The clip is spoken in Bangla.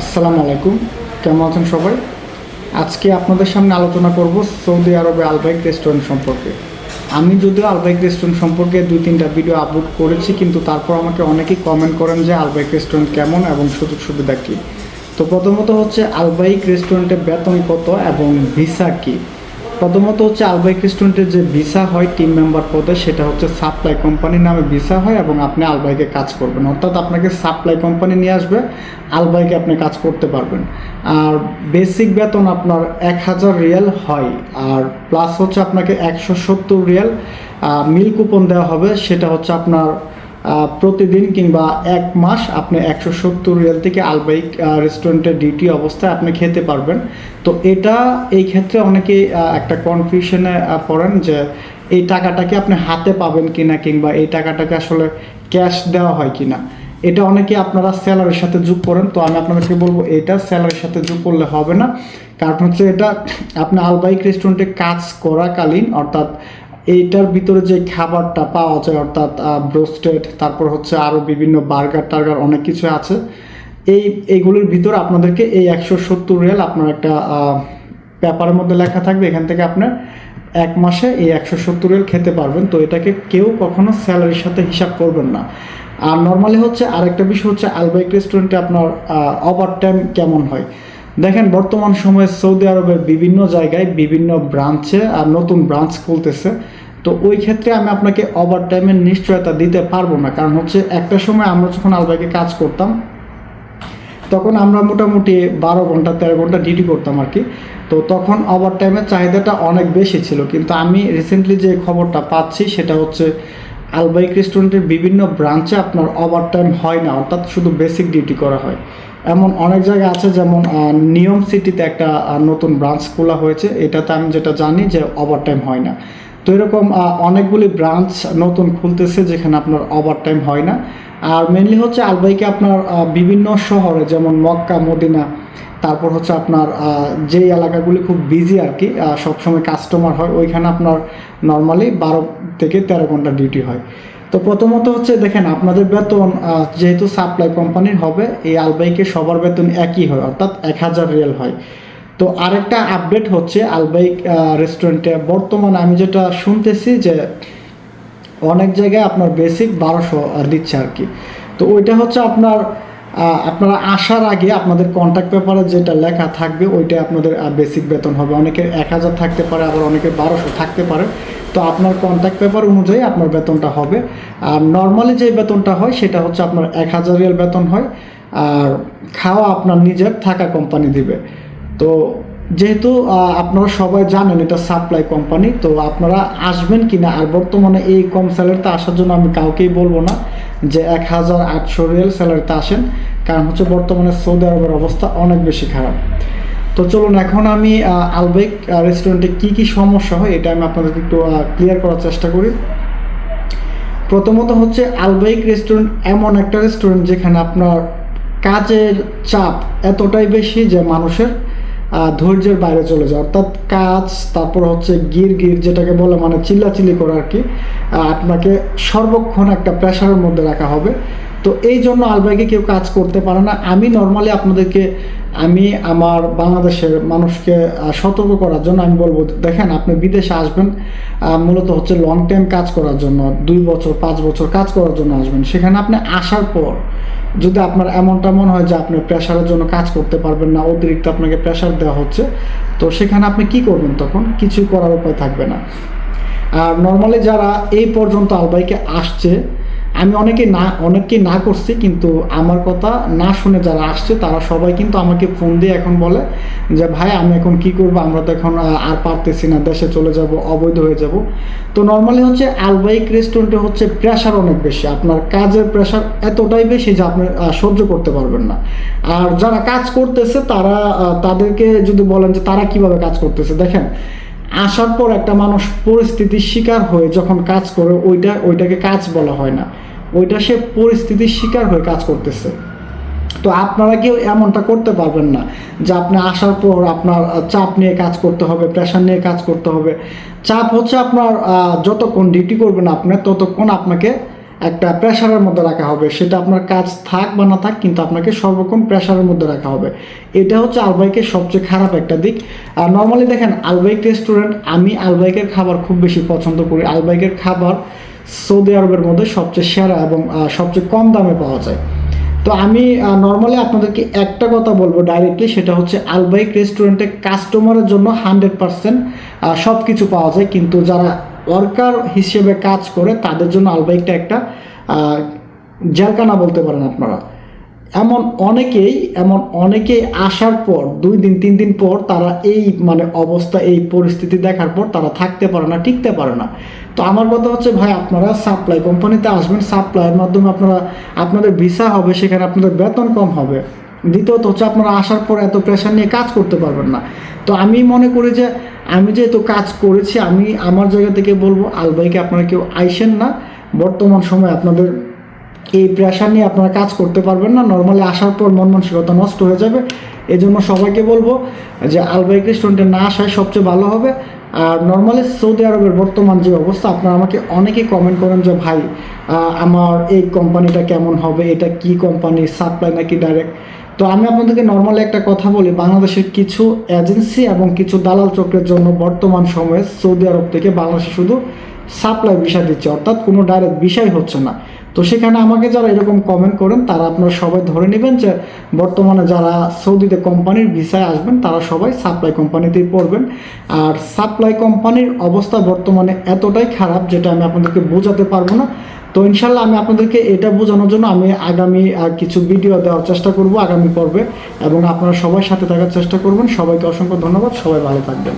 আসসালামু আলাইকুম। কেমন আছেন সবাই? আজকে আপনাদের সামনে আলোচনা করব সৌদি আরবে আলবাইক রেস্টুরেন্ট সম্পর্কে। আমি যদিও আলবাইক রেস্টুরেন্ট সম্পর্কে দুই, তিনটা ভিডিও আপলোড করেছি, কিন্তু তারপর আমাকে অনেকেই কমেন্ট করেন যে আলবাইক রেস্টুরেন্ট কেমন এবং সুযোগ সুবিধা কী। তো প্রথমত হচ্ছে, আলবাইক রেস্টুরেন্টে বেতন কত এবং ভিসা কী? প্রথমত হচ্ছে আলবাইক রেস্টুরেন্টের যে ভিসা হয় টিম মেম্বার পদে, সেটা হচ্ছে সাপ্লাই কোম্পানির নামে ভিসা হয় এবং আপনি আলবাইকে কাজ করবেন। অর্থাৎ আপনাকে সাপ্লাই কোম্পানি নিয়ে আসবে আলবাইকে আপনি কাজ করতে পারবেন। আর বেসিক বেতন আপনার এক হাজার রিয়াল হয়, আর প্লাস হচ্ছে আপনাকে একশো সত্তর রিয়াল মিল কুপন দেওয়া হবে। সেটা হচ্ছে আপনার প্রতিদিন কিংবা এক মাস আপনি একশো সত্তর রিয়াল থেকে আলবাইক রেস্টুরেন্টের ডিউটি অবস্থায় আপনি খেতে পারবেন। তো এটা এই ক্ষেত্রে অনেকেই একটা কনফিউশনে পড়েন যে এই টাকাটাকে আপনি হাতে পাবেন কিনা কিংবা এই টাকাটাকে আসলে ক্যাশ দেওয়া হয় কিনা। এটা অনেকে আপনারা স্যালারির সাথে যোগ করেন, তো আমি আপনাদেরকে বলব এটা স্যালারির সাথে যোগ করলে হবে না। কারণ হচ্ছে এটা, আপনি আলবাইক রেস্টুরেন্টে কাজ করাকালীন, অর্থাৎ এইটার ভিতরে যে খাবারটা পাওয়া যায়, অর্থাৎ ব্রোস্টেড তারপর হচ্ছে আরও বিভিন্ন বার্গার টার্গার অনেক কিছু আছে। এই, এইগুলোর ভিতরে আপনাদেরকে এই একশো সত্তর রিয়াল আপনার একটা পেপারের মধ্যে লেখা থাকবে। এখান থেকে আপনার এক মাসে এই একশো সত্তর রিয়াল খেতে পারবেন। তো এটাকে কেউ কখনো স্যালারির সাথে হিসাব করবেন না। আর নর্মালি হচ্ছে আরেকটা বিষয় হচ্ছে আলবাইক রেস্টুরেন্টে আপনার ওভার টাইম কেমন হয়? দেখেন, বর্তমান সময়ে সৌদি আরবের বিভিন্ন জায়গায় বিভিন্ন ব্রাঞ্চে আর নতুন ব্রাঞ্চ খুলতেছে। তো ওই ক্ষেত্রে আমি আপনাকে ওভার টাইমের নিশ্চয়তা দিতে পারব না। কারণ হচ্ছে একটা সময় আমরা যখন আলবাইকে কাজ করতাম, তখন আমরা মোটামুটি বারো ঘণ্টা, তেরো ঘণ্টা ডিউটি করতাম আর কি। তো তখন ওভার টাইমের চাহিদাটা অনেক বেশি ছিল। কিন্তু আমি রিসেন্টলি যে খবরটা পাচ্ছি, সেটা হচ্ছে আলবাইক রেস্টুরেন্টের বিভিন্ন ব্রাঞ্চে আপনার ওভার টাইম হয় না। অর্থাৎ শুধু বেসিক ডিউটি করা হয়। এমন অনেক জায়গা আছে যেমন নিয়ম সিটিতে একটা নতুন ব্রাঞ্চ খোলা হয়েছে। এটাতে আমি যেটা জানি যে ওভার টাইম হয় না। তো এরকম অনেকগুলি ব্রাঞ্চ নতুন খুলতেছে যেখানে আপনার ওভার টাইম হয় না। আর মেনলি হচ্ছে আলবাইকে আপনার বিভিন্ন শহরে যেমন মক্কা, মদিনা, তারপর হচ্ছে আপনার যেই এলাকাগুলি খুব বিজি আর কি সবসময় কাস্টমার হয়, ওইখানে আপনার নর্মালি বারো থেকে তেরো ঘণ্টা ডিউটি হয়। তো প্রথমত হচ্ছে দেখেন, আপনাদের বেতন যেহেতু সাপ্লাই কোম্পানির হবে, এই আলবাইকে সবার বেতন একই হয়, অর্থাৎ এক হাজার রিয়েল হয়। তো আরেকটা আপডেট হচ্ছে আলবাইক রেস্টুরেন্টে বর্তমানে আমি যেটা শুনতেছি যে, অনেক জায়গায় আপনার বেসিক বারোশো দিচ্ছে আর কি। তো ওইটা হচ্ছে আপনার আপনারা আসার আগে আপনাদের কন্ট্যাক্ট পেপারে যেটা লেখা থাকবে ওইটা আপনাদের বেসিক বেতন হবে। অনেকের এক হাজার থাকতে পারে, আবার অনেকের বারোশো থাকতে পারে। তো আপনার কন্ট্যাক্ট পেপার অনুযায়ী আপনার বেতনটা হবে। আর নর্মালি যে বেতনটা হয়, সেটা হচ্ছে আপনার এক হাজার রিয়াল বেতন হয়। আর খাওয়া আপনার নিজের, থাকা কোম্পানি দিবে। তো যেহেতু আপনারা সবাই জানেন এটা সাপ্লাই কোম্পানি তো আপনারা আসবেন কিনা, আর বর্তমানে এই কম স্যালারিতে আসার জন্য আমি কাউকেই বলব না যে এক হাজার আটশো রিয়েল স্যালারিতে আসেন। কারণ হচ্ছে বর্তমানে সৌদি আরবের অবস্থা অনেক বেশি খারাপ। তো চলুন, এখন আমি আলবেক রেস্টুরেন্টে কি কি সমস্যা হয় এটা আমি আপনাদেরকে একটু ক্লিয়ার করার চেষ্টা করি। প্রথমত হচ্ছে আলবেক রেস্টুরেন্ট এমন একটা রেস্টুরেন্ট যেখানে আপনার কাজের চাপ এতটাই বেশি যে মানুষের ধৈর্যের বাইরে চলে যায়। অর্থাৎ কাজ, তারপর হচ্ছে গির গির যেটাকে বলে মানে চিল্লাচিল্লি করে আর কি আপনাকে সর্বক্ষণ একটা প্রেশারের মধ্যে রাখা হবে। তো এই জন্য আলবাইকে কেউ কাজ করতে পারে না। আমি নর্মালি আপনাদেরকে, আমি আমার বাংলাদেশের মানুষকে সতর্ক করার জন্য আমি বলব, দেখেন আপনি বিদেশে আসবেন মূলত হচ্ছে লং টাইম কাজ করার জন্য, দুই বছর, পাঁচ বছর কাজ করার জন্য আসবেন। সেখানে আপনি আসার পর, যদি আপনার এমনটা মনে হয় যে আপনি প্রেশারের জন্য কাজ করতে পারবেন না, অতিরিক্ত আপনাকে প্রেশার দেওয়া হচ্ছে, তো সেখানে আপনি কি করবেন তখন? কিছু করার উপায় থাকবে না। আর নর্মালি যারা এই পর্যন্ত আলবাইকে আসছে আমি অনেকে না, অনেককে না করছি, কিন্তু আমার কথা না শুনে যারা আসছে, তারা সবাই কিন্তু আমাকে ফোন দিয়ে এখন বলে যে, ভাই, আমি এখন কি করব? আমরা তো এখন আর পারতেছি না, দেশে চলে যাব, অবৈধ হয়ে যাব। তো নর্মালি হচ্ছে আলবাইক রেস্টুরেন্টে হচ্ছে প্রেশার অনেক বেশি। আপনার কাজের প্রেশার এতটাই বেশি যে, আপনি সহ্য করতে পারবেন না। আর যারা কাজ করতেছে, তারা তাদেরকে যদি বলেন যে, তারা কীভাবে কাজ করতেছে? দেখেন আসার পর একটা মানুষ পরিস্থিতির শিকার হয়ে যখন কাজ করে, ওইটা, ওইটাকে কাজ বলা হয় না। ওইটা সে পরিস্থিতির শিকার হয়ে কাজ করতেছে। তো আপনারা কেউ এমনটা করতে পারবেন না যে আপনি আসার পর আপনার চাপ নিয়ে কাজ করতে হবে প্রেশার নিয়ে কাজ করতে হবে। চাপ হচ্ছে আপনার যতক্ষণ ডিউটি করবেন আপনি, ততক্ষণ আপনাকে একটা প্রেশারের মধ্যে রাখা হবে। সেটা আপনার কাজ থাক বা না থাক, কিন্তু আপনাকে সর্বক্ষণ প্রেশারের মধ্যে রাখা হবে। এটা হচ্ছে আলবাইকের সবচেয়ে খারাপ একটা দিক। আর নর্মালি দেখেন, আলবাইক রেস্টুরেন্ট আমি আলবাইকের খাবার খুব বেশি পছন্দ করি। আলবাইকের খাবার সৌদি আরবের মধ্যে সবচেয়ে সেরা এবং সবচেয়ে কম দামে পাওয়া যায়। তো আমি নর্মালি আপনাদেরকে একটা কথা বলব ডাইরেক্টলি সেটা হচ্ছে আলবাইক রেস্টুরেন্টে কাস্টমারের জন্য হান্ড্রেড পারসেন্ট সব কিছু পাওয়া যায়। কিন্তু যারা ওয়ার্কার হিসেবে কাজ করে, তাদের জন্য আলবাইকটা একটা আহ, জেলখানা বলতে পারেন আপনারা। এমন অনেকেই এমন অনেকেই আসার পর দুই দিন তিন দিন পর তারা এই মানে অবস্থা এই পরিস্থিতি দেখার পর তারা থাকতে পারে না টিকতে পারে না। তো আমার কথা হচ্ছে ভাই আপনারা সাপ্লাই কোম্পানিতে আসবেন সাপ্লাইয়ের মাধ্যমে আপনারা আপনাদের ভিসা হবে সেখানে আপনাদের বেতন কম হবে। দ্বিতীয়ত হচ্ছে আপনারা আসার পর এত প্রেশার নিয়ে কাজ করতে পারবেন না। তো আমি মনে করি যে আমি যেহেতু কাজ করেছি আমি আমার জায়গা থেকে বলব আলবাইকে আপনারা কেউ আইসেন না। বর্তমান সময় আপনাদের এই প্রেশার নিয়ে আপনারা কাজ করতে পারবেন না। নর্মালি আসার পর মন মানসিকতা নষ্ট হয়ে যাবে। এই জন্য সবাইকে বলব যে আলবাইক রেস্টুরেন্টে না আসায় সবচেয়ে ভালো হবে। আর নর্মালি সৌদি আরবের বর্তমান যে অবস্থা, আপনারা আমাকে অনেকেই কমেন্ট করেন যে, ভাই আমার এই কোম্পানিটা কেমন হবে? এটা কি কোম্পানি সাপ্লাই নাকি ডাইরেক্ট তো আমি আপনাদেরকে নর্মালি একটা কথা বলি, বাংলাদেশের কিছু এজেন্সি এবং কিছু দালাল চক্রের জন্য বর্তমান সময়ে সৌদি আরব থেকে বাংলাদেশে শুধু সাপ্লাই বিষয় দিচ্ছে, অর্থাৎ কোনো ডাইরেক্ট বিষয় হচ্ছে না। তো সেখানে আমাকে যারা এরকম কমেন্ট করেন, তারা আপনারা সবাই ধরে নেবেন যে বর্তমানে যারা সৌদিতে কোম্পানির ভিসায় আসবেন, তারা সবাই সাপ্লাই কোম্পানিতেই পড়বেন। আর সাপ্লাই কোম্পানির অবস্থা বর্তমানে এতটাই খারাপ, যেটা আমি আপনাদেরকে বোঝাতে পারব না। তো ইনশাল্লাহ আমি আপনাদেরকে এটা বোঝানোর জন্য আমি আগামী কিছু ভিডিও দেওয়ার চেষ্টা করব আগামী পর্বে। এবং আপনারা সবাই সাথে থাকার চেষ্টা করবেন। সবাইকে অসংখ্য ধন্যবাদ। সবাই ভালো থাকবেন।